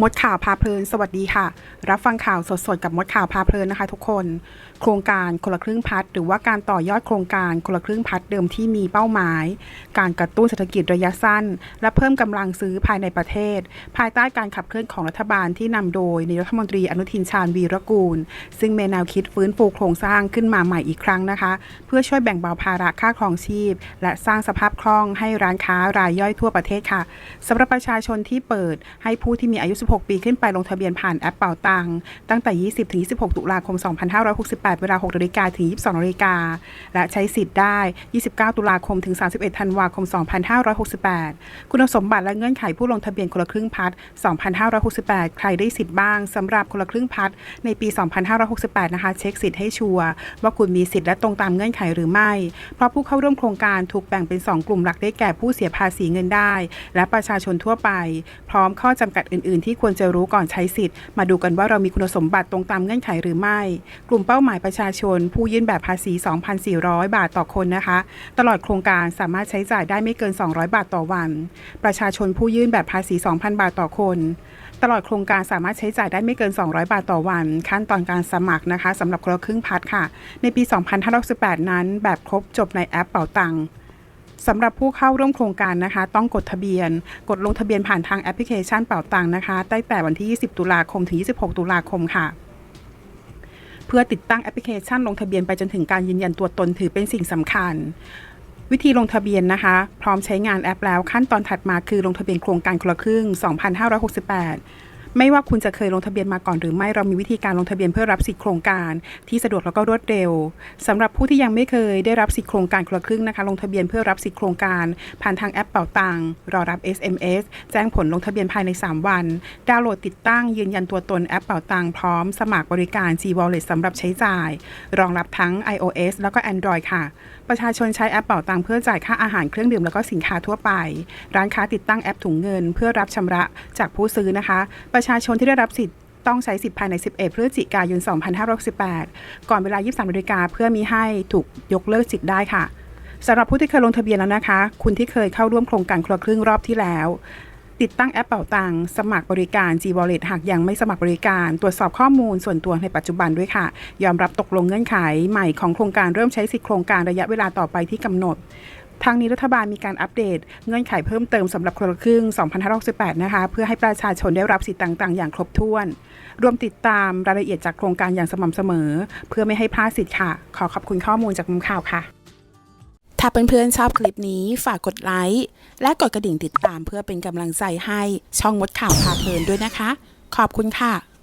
มดข่าวพาเพลิน สวัสดีค่ะ รับฟังข่าวสดๆ กับมดข่าวพาเพลินนะคะ ทุกคน โครงการคนละครึ่งพัดหรือว่าการต่อยอดโครงการคนละครึ่งพัดเดิมที่มีเป้าหมาย การกระตุ้นเศรษฐกิจระยะสั้น และเพิ่มกำลังซื้อภายในประเทศ ภายใต้การขับเคลื่อนของรัฐบาลที่นำโดยนายรัฐมนตรีอนุทินชาญวีรกูล ซึ่งมีแนวคิดฟื้นฟูโครงสร้างขึ้นมาใหม่อีกครั้งนะคะ เพื่อช่วยแบ่งเบาภาระค่าครองชีพ และสร้างสภาพคล่องให้ร้านค้ารายย่อยทั่วประเทศค่ะสำหรับประชาชนที่เปิดให้ผู้ที่มีอายุ16 ปีขึ้นไปลงทะเบียนผ่านแอปเป่าตังตั้งแต่ 20ถึง26 ตุลาคม 2568 เวลา6นาฬิกาถึง 22นาฬิกาและใช้สิทธิ์ได้ 29 ตุลาคมถึง 31 ธันวาคม 2568 คุณสมบัติและเงื่อนไขผู้ลงทะเบียนคนละครึ่งพัด2568 ใครได้สิทธิ์บ้างสำหรับคนละครึ่งพัดในปี 2568 นะคะ เช็คสิทธิ์ให้ชัวร์ว่าคุณมีสิทธิ์และตรงตามเงื่อนไขหรือไม่ เพราะผู้เข้าร่วมโครงการถูกแบ่งเป็น 2 กลุ่มหลักได้แก่ผู้เสียภาษีเงินได้ และประชาชนทั่วไป พร้อมข้อจำกัดอื่น ๆ ที่ควรจะรู้ก่อนใช้สิทธิ์ มาดูกันว่าเรามีคุณสมบัติตรงตามเงื่อนไขหรือไม่ กลุ่มเป้าหมายประชาชน ผู้ยื่นแบบภาษี 2,400 บาทต่อคนนะคะ ตลอดโครงการสามารถใช้จ่ายได้ไม่เกิน 200 บาทต่อวัน ประชาชนผู้ยื่นแบบภาษี 2,000 บาทต่อคน ตลอดโครงการสามารถใช้จ่ายได้ไม่เกิน 200 บาทต่อวัน ขั้นตอนการสมัครนะคะสำหรับคนละครึ่งพัดค่ะ ในปี 2568 นั้น แบบครบจบในแอปเป๋าตังค์ สำหรับผู้เข้าร่วมโครงการนะคะ ต้องกดทะเบียน กดลงทะเบียนผ่านทางแอปพลิเคชันเป๋าตังค์นะคะตั้งแต่วันที่ 20 ตุลาคมถึง 26 ตุลาคมค่ะเพื่อติดตั้งแอปพลิเคชันลงทะเบียนไปจนถึงการยืนยันตัวตนถือเป็นสิ่งสำคัญ วิธีลงทะเบียนนะคะ พร้อมใช้งานแอปแล้วขั้นตอนถัดมาคือลงทะเบียนโครงการคนละครึ่ง 2568 ไม่ว่าคุณจะเคยลงทะเบียนมาก่อนหรือไม่เรามีวิธีการลงทะเบียนเพื่อรับสิทธิโครงการ ที่สะดวกแล้วก็รวดเร็วสำหรับผู้ที่ยังไม่เคยได้รับสิทธิโครงการคนละครึ่งนะคะ ลงทะเบียนเพื่อรับสิทธิโครงการ ผ่านทางแอปเป่าตังรอรับ SMS แจ้งผลลงทะเบียนภายใน 3 วัน ดาวน์โหลดติดตั้งยืนยันตัวตนแอปเป่าตังพร้อมสมัครบริการ G Wallet สำหรับใช้จ่าย รองรับทั้ง iOS แล้วก็ Android ค่ะ ประชาชนใช้แอปเป่าตังเพื่อจ่ายค่าอาหารเครื่องดื่มแล้วก็สินค้าทั่วไป ร้านค้าติดตั้งแอปถุงเงิน เพื่อรับชำระจากผู้ซื้อนะคะประชาชนที่ได้รับสิทธิ์ต้องใช้สิทธิ์ภายใน 11 พฤศจิกายน 2568 ก่อนเวลา 23นาฬิกาเพื่อมีให้ถูกยกเลิกสิทธิ์ได้ค่ะสำหรับผู้ที่เคยลงทะเบียนแล้วนะคะ คุณที่เคยเข้าร่วมโครงการคนละครึ่งรอบที่แล้ว ติดตั้งแอปเป่าตังสมัครบริการ G Wallet หากยังไม่สมัครบริการ ตรวจสอบข้อมูลส่วนตัวในปัจจุบันด้วยค่ะ ยอมรับตกลงเงื่อนไขใหม่ของโครงการเริ่มใช้สิทธิโครงการระยะเวลาต่อไปที่กำหนด ทางนี้รัฐบาลมีการอัปเดต เงื่อนไขเพิ่มเติมสำหรับคนละครึ่ง 2568 นะคะ เพื่อให้ประชาชนได้รับสิทธิ์ต่าง ๆ อย่างครบถ้วน รวมติดตามรายละเอียดจากโครงการอย่างสม่ำเสมอ เพื่อไม่ให้พลาดสิทธิ์ค่ะ ขอขอบคุณข้อมูลจากมุมข่าวค่ะ ถ้าเพื่อนๆชอบคลิปนี้ฝากกดไลค์และกดกระดิ่งติดตามเพื่อเป็นกำลังใจให้ช่องมดข่าวพาเพลินด้วยนะคะ ขอบคุณค่ะ